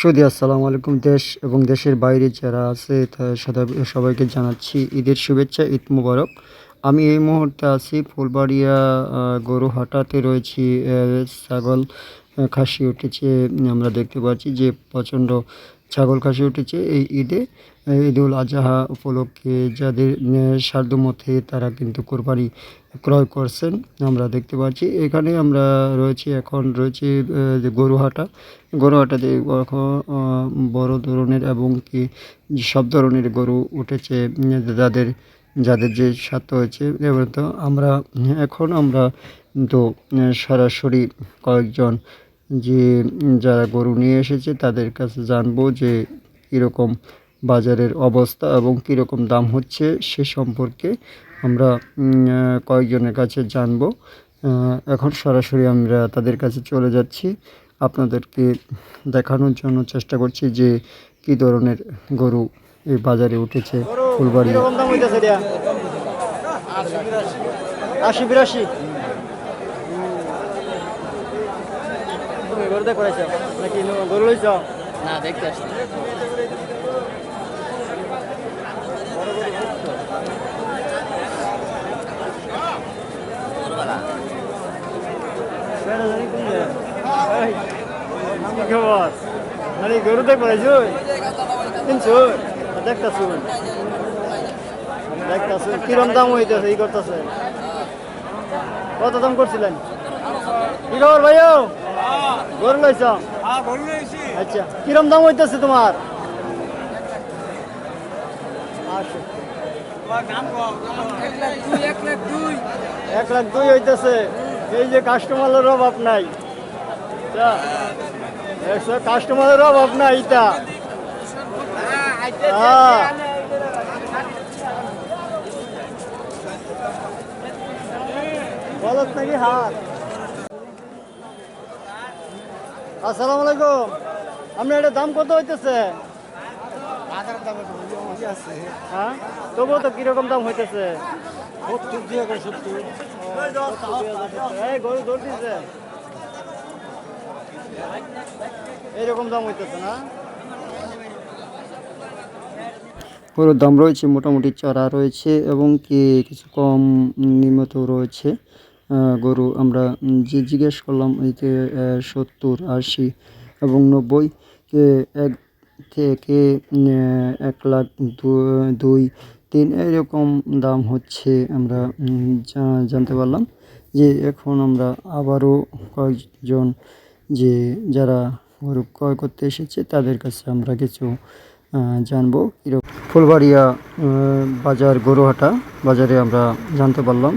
Saudi, আসসালামু আলাইকুম দেশ এবং দেশের বাইরে যারা আছে সবাইকে জানাচ্ছি ঈদের শুভেচ্ছা, ঈদ মুবারক। আমি এই মুহূর্তে আছি ফুলবাড়িয়া গরু হাটাতে রয়েছি ছাগল খাসি উঠেছে। আমরা দেখতে পাচ্ছি যে প্রচণ্ড ছাগল খাসি উঠেছে এই ঈদে আহ, ঈদুল আজহা উপলক্ষে যাদের সাধ্যমতে তারা কিন্তু কোরবানি ক্রয় করছেন আমরা দেখতে পাচ্ছি। এখানে আমরা রয়েছি এখন রয়েছে যে গরুহাটা। গরুহাটাতে এখন বড় ধরনের এবং কি সব ধরনের গরু উঠেছে যাদের যাদের যে স্বার্থ হয়েছে। এবার তো আমরা এখন আমরা তো সরাসরি কয়েকজন যে যারা গরু নিয়ে এসেছে তাদের কাছে জানব যে কীরকম বাজারের অবস্থা এবং কীরকম দাম হচ্ছে সে সম্পর্কে আমরা কয়েকজনের কাছে জানব। এখন সরাসরি আমরা তাদের কাছে চলে যাচ্ছি। আপনাদেরকে দেখানোর জন্য চেষ্টা করছি যে কী ধরনের গরু এই বাজারে উঠেছে ফুলবাড়ি আশি, বিরাশি। তুমি গরু দেখ করেছ? নাকি ন- গরু লইছ? না দেখতে আসছি। কি খবর? মানে গরু দেখ কিনছো? দেখতেছ। দেখতেছ। কিরম দাম হইতেছে ই করতেছে? কত দাম করছিলেন? কি খবর ভাইও? গরু লইছ আচ্ছা কিরম দাম হইতেছে তোমার? আচ্ছা এক লাখ দুই। হইতেছে। এই যে কাস্টমারের অভাব নাই। কাস্টমারের অভাব নাই এটা। হ্যাঁ। বলত নাকি হাত? আসসালামু আলাইকুম। আপনি এটা দাম কত হইতেছে? হ্যাঁ? তবুও তো কীরকম দাম হইতেছে? এই গরু দৌড় দিছে এইরকম দাম হইতেছে না? গরুর দাম রয়েছে মোটামুটি চড়া রয়েছে এবং কি কিছু কম নিম্নতেও রয়েছে। গরু আমরা যে জিজ্ঞেস করলাম এতে সত্তর, আশি এবং নব্বই, কে এক থেকে এক লাখ দুই, তিন, এরকম দাম হচ্ছে আমরা জানতে পারলাম। যে এখন আমরা আবারও কয়েকজন যে, যারা গরু ক্রয় করতে এসেছে, তাদের কাছে আমরা কিছু জানব। কীরকম? ফুলবাড়িয়া বাজার গরুহাটা, বাজারে আমরা জানতে পারলাম